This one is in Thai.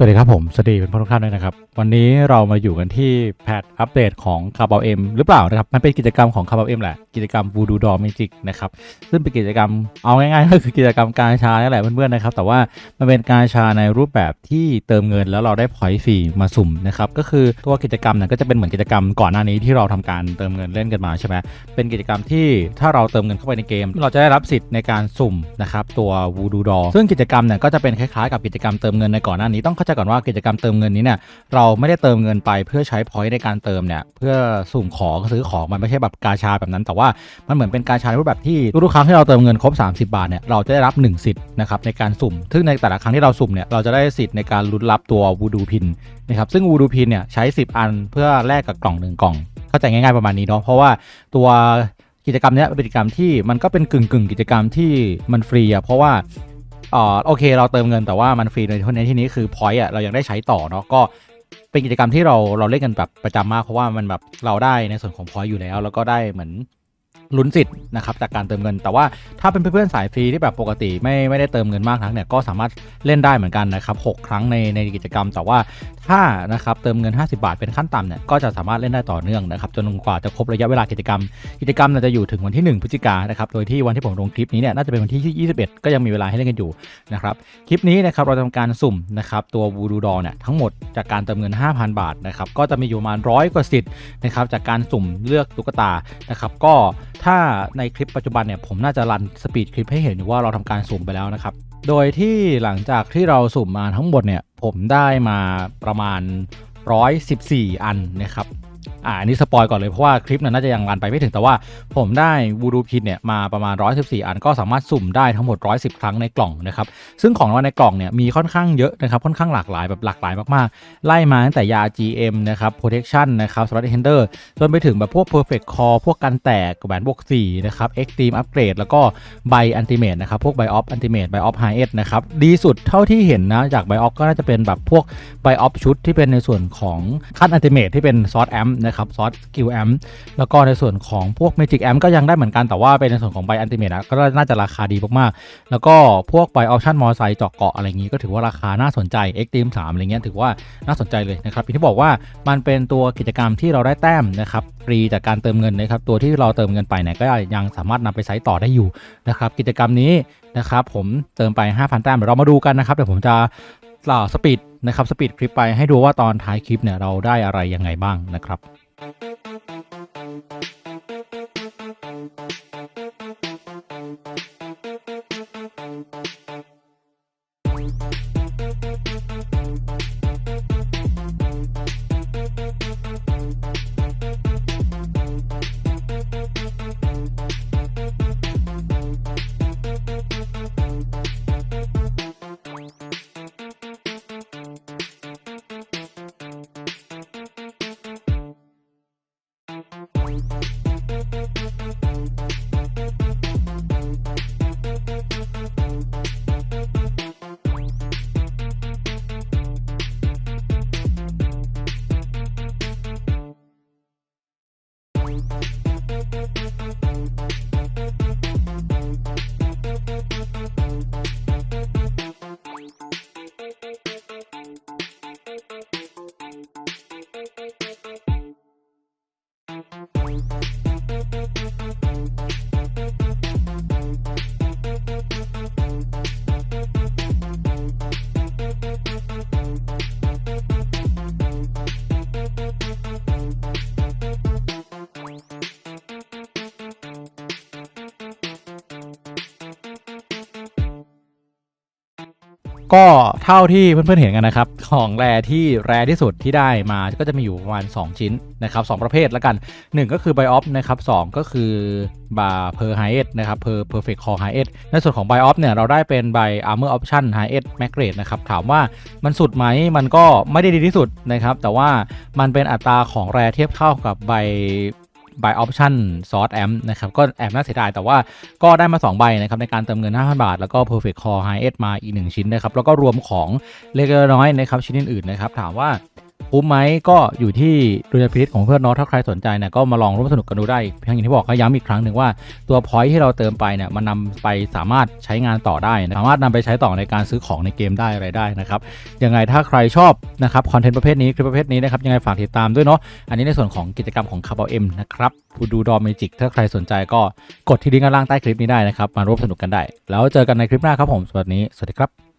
สวัสดีครับผมสวัสดีเป็นผู้ทุกท่านด้วยนะครับ วันนี้เรามาอยู่กันที่แพทอัปเดตของคาร์บ l เอ็มหรือเปล่านะครับ มันเป็นกิจกรรมของคาร์บ l เอ็มแหละ กิจกรรม Voodoo Doll Magic นะครับซึ่งเป็นกิจกรรมเอาง่ายๆก็คือกิจกรรมการชานี่แหละเพื่อนๆนะครับ แต่ว่ามันเป็นการชาในรูปแบบที่เติมเงินแล้วเราได้พอยต์ฟรีมาสุ่มนะครับก็คือตัวกิจกรรมเนี่ยก็จะเป็นเหมือนกิจกรรมก่อนหน้านี้ที่เราทำการเติมเงินเล่นกันมาใช่ไหมเป็นกิจกรรมที่ถ้าเราเติมเงินเข้าไปในเกม เราจะได้รับสิทธิ์ในการสุ่มนะครับตัว Voodoo Doll ซึ่งกิจกรรมเนี่ยก็จะเป็นคล้ายๆกับกิจกรรมเติมเงินในก่อนหน้านี้ต้องเข้าใจก่อนว่ากิจกรรมเติมเงินนี้เนี่ยเราไม่ได้เติมเงินไปเพื่อใช้พอยต์ในการเติมเนี่ยเพื่อสุ่มของซื้อของมันไม่ใช่แบบกาชาแบบนั้น แต่ว่ามันเหมือนเป็นกาชาในรูปแบบที่ทุกๆครั้งที่เราเติมเงินครบ 30 บาทเนี่ยเราจะได้รับ 1 สิทธิ์นะครับในการสุ่ม ซึ่งในแต่ละครั้งที่เราสุ่มเนี่ยเราจะได้สิทธิ์ในการลุ้นรับตัววูดูพินนะครับซึ่งวูดูพินเนี่ยใช้ 10 อันเพื่อแลกกับกล่องหนึ่งกล่อง เข้าใจง่ายๆประมาณนี้เนาะเพราะว่าตัวกิจกรรมเนี้ยเป็นกิจกรรมที่มันก็เป็นกึ่งกึ่งๆกิจกรรมที่มันฟรีอะเพราะว่า อ่อโอเค เราเติมเงินแต่ว่ามันฟรีในในที่นี้คือพอยต์อะเรายังได้ใช้ต่อเนาะก็เป็นกิจกรรมที่เราเราเล่นกันแบบประจำมาก เพราะว่ามันแบบเราได้ในส่วนของพอยต์อยู่แล้ว แล้วก็ได้เหมือนลุ้นสิทธิ์นะครับจากการเติมเงิน แต่ว่าถ้าเป็นเพื่อนๆสายฟรีที่แบบปกติไม่ไม่ได้เติมเงินมากนักเนี่ยก็สามารถเล่นได้เหมือนกันนะครับหกครั้งในในกิจกรรม แต่ว่า ถ้านะครับเติมเงิน 50 บาทเป็นขั้นต่ำเนี่ยก็จะสามารถเล่นได้ต่อเนื่องนะครับจนกว่าจะครบระยะเวลากิจกรรม กิจกรรมเนี่ยจะอยู่ถึงวันที่ 1 พฤศจิกายนนะครับโดยที่วันที่ผมลงคลิปนี้เนี่ยน่าจะเป็นวันที่ 21 ก็ยังมีเวลาให้เล่นกันอยู่นะครับคลิปนี้นะครับเราจะทำการสุ่มนะครับตัววูดูดอเนี่ยทั้งหมดจากการเติมเงิน 5,000 บาทนะครับก็จะมีอยู่ประมาณร้อยกว่าสิทธิ์นะครับจากการสุ่มเลือกตุ๊กตานะครับก็ถ้าในคลิปปัจจุบันเนี่ยผมน่าจะรันสปีดคลิปให้เห็นอยู่ว่าเราทำการสุ่มไปแล้วนะครับ โดยที่หลังจากที่เราสุ่มมาทั้งหมดเนี่ย ผมได้มาประมาณ 114 อันนะครับ อ่าอันนี้สปอยก่อนเลยเพราะว่าคลิปนั้นน่าจะยังรันไปไม่ถึงแต่ว่าผมได้วูดูพินเนี่ยมาประมาณ 114 อันก็สามารถสุ่มได้ทั้งหมด 110 ครั้งในกล่องนะครับซึ่งของรางวัลในกล่องเนี่ยมีค่อนข้างเยอะนะครับค่อนข้างหลากหลายแบบหลากหลายมากๆ ไล่มาตั้งแต่ยา GM นะครับ protection นะครับ slot defender จนไปถึงแบบพวก perfect core พวกกันแตกแหวนบวก4นะครับ extreme upgrade แล้วก็ใบ ultimate นะครับพวก buy off ultimate buy off high end นะครับดีสุดเท่าที่เห็นนะจาก buy off ก็น่าจะเป็นแบบพวก buy off ชุดที่เป็นในส่วนของขั้น ultimate ที่เป็นซอสแอมนะครับซอสกิลแอมแล้วก็ในส่วนของพวก Magic Amp ก็ยังได้เหมือนกันแต่ว่าเป็นในส่วนของ Buy Ultimate อะก็น่าจะราคาดีมากๆ แล้วก็พวก Buy Option มอไซค์เจาะเกาะอะไรอย่างนี้ก็ถือว่าราคาน่าสนใจ Extreme 3อะไรเงี้ยถือว่าน่าสนใจเลยนะครับอย่างที่บอกว่ามันเป็นตัวกิจกรรมที่เราได้แต้มนะครับฟรีจากการเติมเงินนะครับตัวที่เราเติมเงินไปเนี่ยก็ยังสามารถนำไปใช้ต่อได้อยู่นะครับกิจกรรมนี้นะครับผมเติมไป 5,000แต้มเดี๋ยวเรามาดูกันนะครับเดี๋ยวผมจะกล่าวสปีดนะครับสปีดคลิปไปให้ดูว่าตอนท้ายคลิปเนี่ยเราได้อะไรยังไงบ้างนะครับ Thank you. ก็เท่าที่เพื่อนๆเห็นกันนะครับ ของแรที่แรที่สุดที่ได้มาก็จะมีอยู่ประมาณ 2 ชิ้นนะครับสประเภทแล้วกัน 1 ก็คือ b i o f นะครับ2ก็คือบาร์เพอร์ไฮเอนะครับเพอร์เพอร์เฟกต์คอร์ไฮเอในส่วนของ b i o f เนี่ยเราได้เป็นใบ Armor Option High Edge m a g r a d e นะครับถามว่ามันสุดไหมมันก็ไม่ได้ดีที่สุดนะครับแต่ว่ามันเป็นอัตราของแรเทียบเท่ากับใบ by option source amp นะครับ ก็แอบน่าเสียดายแต่ว่าก็ได้มา 2 ใบนะครับในการเติมเงิน 5,000 บาท แล้วก็ perfect core high edge มาอีก 1 ชิ้นนะครับ แล้วก็รวมของเล็กน้อยนะครับชิ้นอื่นๆนะครับถามว่า คุ้มไหมก็อยู่ที่ดุลยพินิจของเพื่อนเนาะถ้าใครสนใจเนี่ยก็มาลองร่วมสนุกกันดูได้เพียงอย่างที่บอกก็ย้ำอีกครั้งหนึ่งว่าตัวพอยที่เราเติมไปเนี่ยมันนำไปสามารถใช้งานต่อได้นะสามารถนำไปใช้ต่อในการซื้อของในเกมได้อะไรได้นะครับยังไงถ้าใครชอบนะครับคอนเทนต์ประเภทนี้คลิปประเภทนี้นะครับยังไงฝากติดตามด้วยเนาะอันนี้ในส่วนของกิจกรรมของคาร์บอเอ็มนะครับฟูดูดอมเมจิกถ้าใครสนใจก็กดที่ลิงก์ล่างใต้คลิปนี้ได้นะครับมาร่วมสนุกกันได้ แล้วเจอกันในคลิปหน้าครับผมสวัสดีสวัสดีครับ